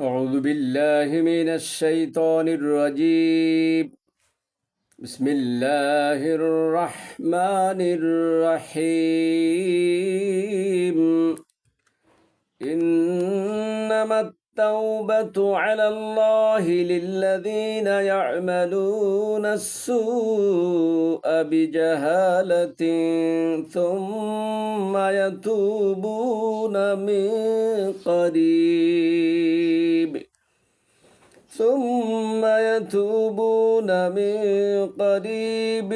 أعوذ بالله من الشيطان الرجيم. بسم الله الرحمن الرحيم. إنما التوبة على الله للذين يعملون السوء بجهالة ثم يتوبون من قريب. ثم يتوبون من قريب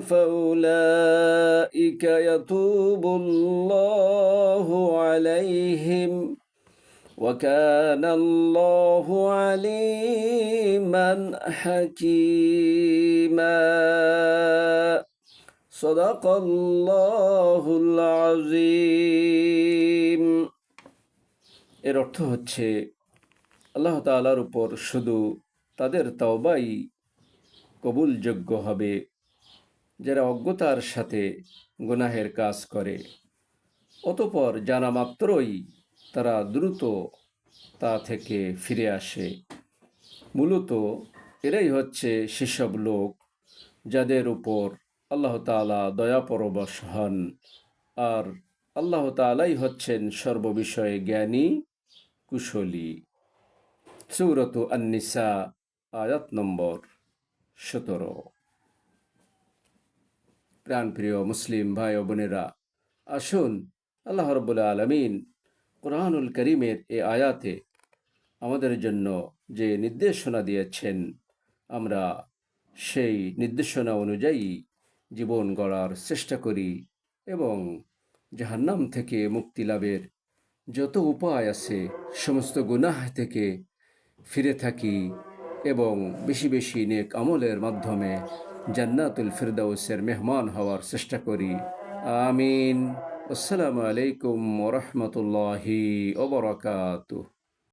فأولئك يتوب الله عليهم وكان الله عليما حكيما صدق الله العظيم এর অর্থ হচ্ছে আল্লাহ তাআলার উপর শুধু তাদের তওবাই কবুলযোগ্য হবে। যারা অজ্ঞতার সাথে গুনাহের কাজ করে, অতপর জানা মাত্রই তারা দ্রুত তা থেকে ফিরে আসে। মূলত এরাই হচ্ছে সেসব লোক যাদের উপর আল্লাহ তাআলা দয়াপরবশ হন। আর আল্লাহ তাআলাই হচ্ছেন সর্ববিষয়ে জ্ঞানী, কুশলী। সৌরত আন্নিসা আয়াত নম্বর সতেরো প্রাণপ্রিয় মুসলিম ভাই ও বোনেরা, আসুন আল্লাহ রব্বুল্লা আলমিন কোরআনুল করিমের এ আয়াতে আমাদের জন্য যে নির্দেশনা দিয়েছেন, আমরা সেই নির্দেশনা অনুযায়ী জীবন গড়ার চেষ্টা করি এবং জাহান্নাম থেকে মুক্তি লাভের যত উপায় আছে, সমস্ত গুনাহ থেকে ফিরে থাকি এবং বেশি বেশি নেক আমলের মাধ্যমে জান্নাতুল ফিরদাউসের মেহমান হওয়ার চেষ্টা করি। আমিন। আসসালামু আলাইকুম ওরহমতুল্লাহি ওবরাকাতুহ